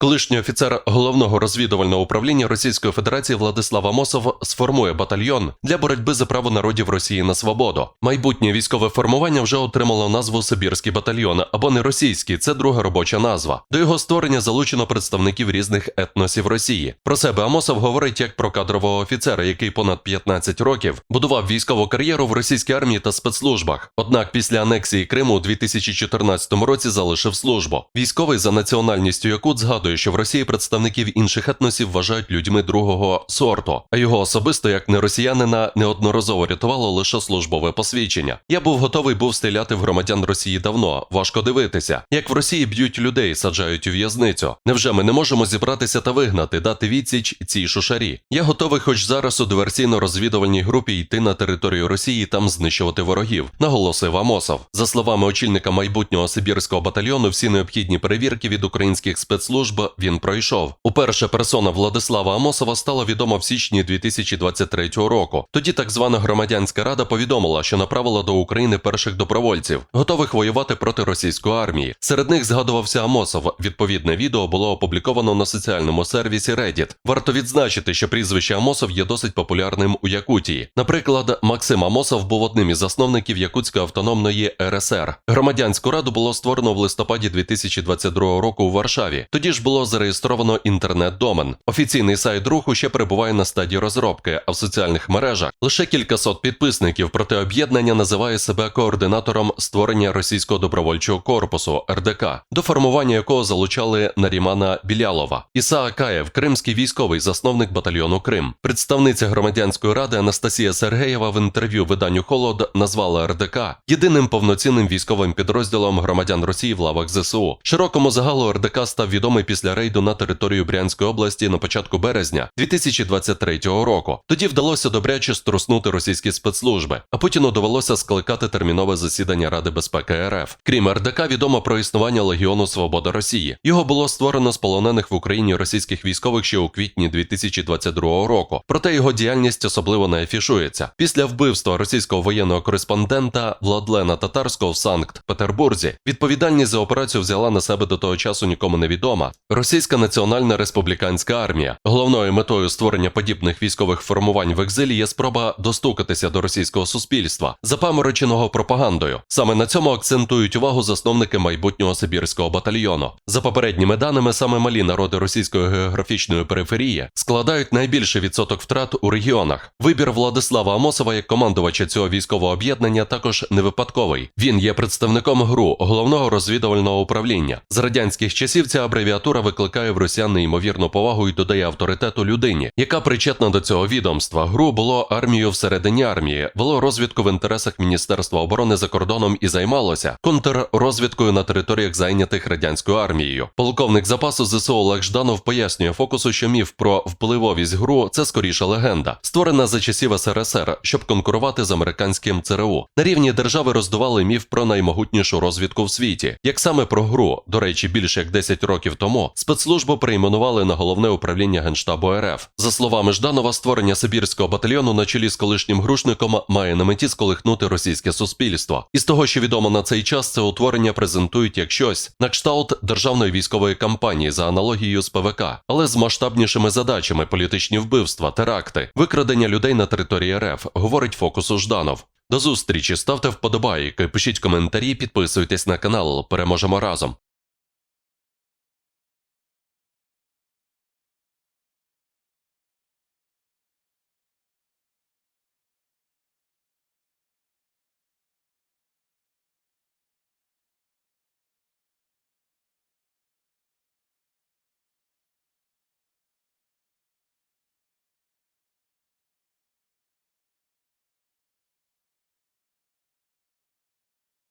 Колишній офіцер головного розвідувального управління Російської Федерації Владислав Амосов сформує батальйон для боротьби за право народів Росії на свободу. Майбутнє військове формування вже отримало назву Сибірський батальйон або не російський. Це друга робоча назва. До його створення залучено представників різних етносів Росії. Про себе Амосов говорить як про кадрового офіцера, який понад 15 років будував військову кар'єру в російській армії та спецслужбах. Однак після анексії Криму у 2014 році залишив службу. Військовий за національністю Якут згадує, що в Росії представників інших етносів вважають людьми другого сорту, а його особисто як не росіянина неодноразово рятувало лише службове посвідчення. Я був готовий був стріляти в громадян Росії давно. Важко дивитися, як в Росії б'ють людей, саджають у в'язницю. Невже ми не можемо зібратися та вигнати, дати відсіч цій шушарі? Я готовий, хоч зараз у диверсійно-розвідувальній групі йти на територію Росії і там знищувати ворогів, наголосив Амосов. За словами очільника майбутнього Сибірського батальйону, всі необхідні перевірки від українських спецслужб він пройшов. Уперше персона Владислава Амосова стала відома в січні 2023 року. Тоді так звана громадянська рада повідомила, що направила до України перших добровольців, готових воювати проти російської армії. Серед них згадувався Амосов. Відповідне відео було опубліковано на соціальному сервісі Reddit. Варто відзначити, що прізвище Амосов є досить популярним у Якутії. Наприклад, Максим Амосов був одним із засновників Якутської автономної РСР. Громадянську раду було створено в листопаді 2022 року у Варшаві. Тоді ж було зареєстровано інтернет-домен. Офіційний сайт руху ще перебуває на стадії розробки, а в соціальних мережах лише кількасот підписників. Проте об'єднання називає себе координатором створення російського добровольчого корпусу РДК, до формування якого залучали Нарімана Білялова. Іса Акаєв, кримський військовий засновник батальйону Крим. Представниця громадянської ради Анастасія Сергеєва в інтерв'ю виданню Холод назвала РДК єдиним повноцінним військовим підрозділом громадян Росії в лавах ЗСУ. Широкому загалу РДК став відомий після рейду на територію Брянської області на початку березня 2023 року. Тоді вдалося добряче струснути російські спецслужби, а Путіну довелося скликати термінове засідання Ради безпеки РФ. Крім РДК, відомо про існування Легіону Свобода Росії. Його було створено з полонених в Україні російських військових ще у квітні 2022 року. Проте його діяльність особливо не афішується. Після вбивства російського воєнного кореспондента Владлена Татарського в Санкт-Петербурзі відповідальність за операцію взяла на себе до того часу нікому невідома Російська Національна Республіканська армія. Головною метою створення подібних військових формувань в екзилі є спроба достукатися до російського суспільства, запамороченого пропагандою. Саме на цьому акцентують увагу засновники майбутнього Сибірського батальйону. За попередніми даними, саме малі народи російської географічної периферії складають найбільший відсоток втрат у регіонах. Вибір Владислава Амосова як командувача цього військового об'єднання також не випадковий. Він є представником ГРУ головного розвідувального управління. З радянських часів ця абревіатура викликає в росіян неймовірну повагу і додає авторитету людині, яка причетна до цього відомства. ГРУ було армією всередині армії, вело розвідку в інтересах Міністерства оборони за кордоном і займалося контррозвідкою на територіях зайнятих радянською армією. Полковник запасу ЗСУ Олег Жданов пояснює фокусу, що міф про впливовість ГРУ це скоріше легенда, створена за часів СРСР, щоб конкурувати з американським ЦРУ. На рівні держави роздували міф про наймогутнішу розвідку в світі, як саме про ГРУ, до речі, більше як 10 років тому спецслужбу перейменували на головне управління генштабу РФ. За словами Жданова, створення Сибірського батальйону на чолі з колишнім грушником має на меті сколихнути російське суспільство. Із того, що відомо на цей час, це утворення презентують як щось на кшталт державної військової кампанії за аналогією з ПВК, але з масштабнішими задачами політичні вбивства, теракти, викрадення людей на території РФ, говорить фокусу Жданов. До зустрічі, ставте вподобайки, пишіть коментарі, підписуйтесь на канал. Переможемо разом.